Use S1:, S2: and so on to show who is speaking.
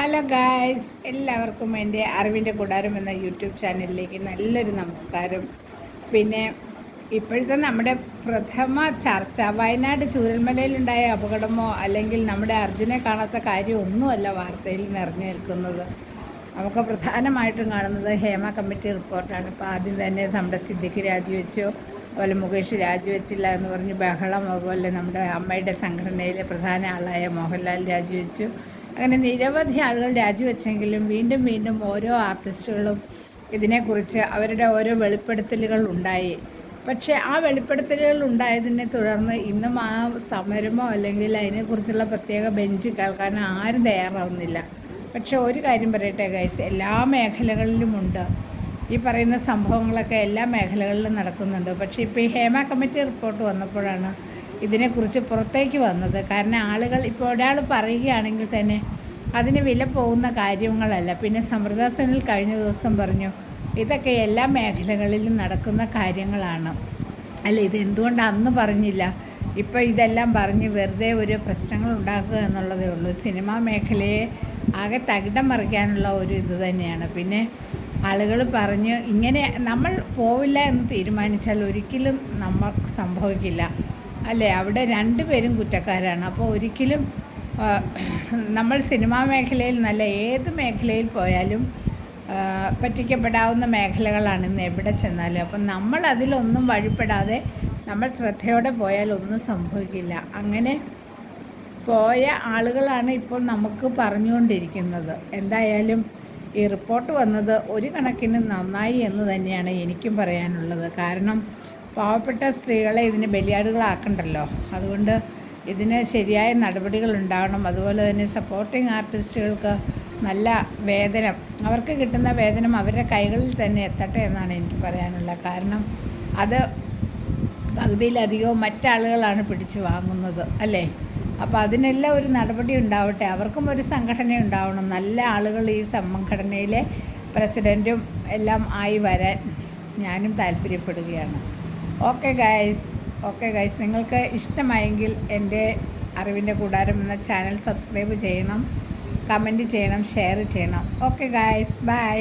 S1: Hello guys എല്ലാവർക്കും എന്റെ അറിവിന്റെ കൂടാരം എന്ന യൂട്യൂബ് ചാനലിലേക്ക് നല്ലൊരു നമസ്കാരം. പിന്നെ ഇപ്പോഴത്തെ നമ്മുടെ പ്രഥമ ചർച്ച വയനാട് ചൂരൽമലയിലുണ്ടായ അപകടമോ അല്ലെങ്കിൽ നമ്മുടെ അർജുനെ കാണാത്ത കാര്യമൊന്നുമല്ല വാർത്തയിൽ നിറഞ്ഞു നിൽക്കുന്നത്. നമുക്ക് പ്രധാനമായിട്ടും കാണുന്നത് ഹേമ കമ്മിറ്റി റിപ്പോർട്ടാണ്. ഇപ്പോൾ ആദ്യം തന്നെ നമ്മുടെ സിദ്ദിഖ് രാജിവെച്ചു അതുപോലെ മുകേഷ് രാജിവെച്ചില്ല എന്ന് പറഞ്ഞ് ബഹളം അതുപോലെ നമ്മുടെ അമ്മയുടെ സംഘടനയിലെ പ്രധാന ആളായ മോഹൻലാൽ രാജിവെച്ചു. അങ്ങനെ നിരവധി ആളുകൾ രാജിവെച്ചെങ്കിലും വീണ്ടും വീണ്ടും ഓരോ ആർട്ടിസ്റ്റുകളും ഇതിനെക്കുറിച്ച് അവരുടെ ഓരോ വെളിപ്പെടുത്തലുകൾ ഉണ്ടായി. പക്ഷേ ആ വെളിപ്പെടുത്തലുകൾ ഉണ്ടായതിനെ തുടർന്ന് ഇന്നും ആ സമരമോ അല്ലെങ്കിൽ അതിനെക്കുറിച്ചുള്ള പ്രത്യേക ബെഞ്ച് കേൾക്കാൻ ആരും തയ്യാറാവുന്നില്ല. പക്ഷേ ഒരു കാര്യം പറയട്ടെ ഗൈസ് എല്ലാ മേഖലകളിലുമുണ്ട് ഈ പറയുന്ന സംഭവങ്ങളൊക്കെ എല്ലാ മേഖലകളിലും നടക്കുന്നുണ്ട്. പക്ഷേ ഇപ്പോൾ ഈ ഹേമ കമ്മിറ്റി റിപ്പോർട്ട് വന്നപ്പോഴാണ് ഇതിനെക്കുറിച്ച് പുറത്തേക്ക് വന്നത്. കാരണം ആളുകൾ ഇപ്പോൾ ഒരാൾ പറയുകയാണെങ്കിൽ തന്നെ അതിന് വില പോകുന്ന കാര്യങ്ങളല്ല. പിന്നെ സമൃദ്ധാസനിൽ കഴിഞ്ഞ ദിവസം പറഞ്ഞു ഇതൊക്കെ എല്ലാ മേഖലകളിലും നടക്കുന്ന കാര്യങ്ങളാണ്. അല്ല ഇത് എന്തുകൊണ്ട് അന്ന് പറഞ്ഞില്ല? ഇപ്പോൾ ഇതെല്ലാം പറഞ്ഞ് വെറുതെ ഒരു പ്രശ്നങ്ങൾ ഉണ്ടാക്കുക എന്നുള്ളതേ ഉള്ളൂ. സിനിമാ മേഖലയെ ആകെ തകിടം മറിക്കാനുള്ള ഒരു ഇത് തന്നെയാണ്. പിന്നെ ആളുകൾ പറഞ്ഞ് ഇങ്ങനെ നമ്മൾ പോവില്ല എന്ന് തീരുമാനിച്ചാൽ ഒരിക്കലും നമുക്ക് സംഭവിക്കില്ല. അല്ലേ? അവിടെ രണ്ടുപേരും കുറ്റക്കാരാണ്. അപ്പോൾ ഒരിക്കലും നമ്മൾ സിനിമാ മേഖലയിൽ നല്ല ഏത് മേഖലയിൽ പോയാലും പറ്റിക്കപ്പെടാവുന്ന മേഖലകളാണ് ഇന്ന് എവിടെ ചെന്നാലും. അപ്പം നമ്മൾ അതിലൊന്നും വഴിപ്പെടാതെ നമ്മൾ ശ്രദ്ധയോടെ പോയാൽ ഒന്നും സംഭവിക്കില്ല. അങ്ങനെ പോയ ആളുകളാണ് ഇപ്പോൾ നമുക്ക് പറഞ്ഞുകൊണ്ടിരിക്കുന്നത്. എന്തായാലും ഈ റിപ്പോർട്ട് വന്നത് ഒരു കണക്കിന് നന്നായി എന്ന് തന്നെയാണ് എനിക്കും പറയാനുള്ളത്. കാരണം പാവപ്പെട്ട സ്ത്രീകളെ ഇതിന് ബലിയാടുകളാക്കണ്ടല്ലോ. അതുകൊണ്ട് ഇതിന് ശരിയായ നടപടികൾ ഉണ്ടാവണം. അതുപോലെ തന്നെ സപ്പോർട്ടിംഗ് ആർട്ടിസ്റ്റുകൾക്ക് നല്ല വേതനം അവർക്ക് കിട്ടുന്ന വേതനം അവരുടെ കൈകളിൽ തന്നെ എത്തട്ടെ എന്നാണ് എനിക്ക് പറയാനുള്ളത് കാരണം. അത് പകുതിയിലധികവും മറ്റാളുകളാണ് പിടിച്ചു വാങ്ങുന്നത് അല്ലേ? അപ്പോൾ അതിനെല്ലാം ഒരു നടപടി ഉണ്ടാവട്ടെ. അവർക്കും ഒരു സംഘടന ഉണ്ടാവണം. നല്ല ആളുകൾ ഈ സംഘടനയിലെ പ്രസിഡന്റും എല്ലാം ആയി വരാൻ ഞാനും താല്പര്യപ്പെടുകയാണ്. ഓക്കെ ഗായ്സ് ഓക്കെ ഗായ്സ് നിങ്ങൾക്ക് ഇഷ്ടമായെങ്കിൽ എന്റെ അറിവിന്റെ കൂടാരം എന്ന ചാനൽ സബ്സ്ക്രൈബ് ചെയ്യണം കമന്റ് ചെയ്യണം ഷെയർ ചെയ്യണം. Okay guys bye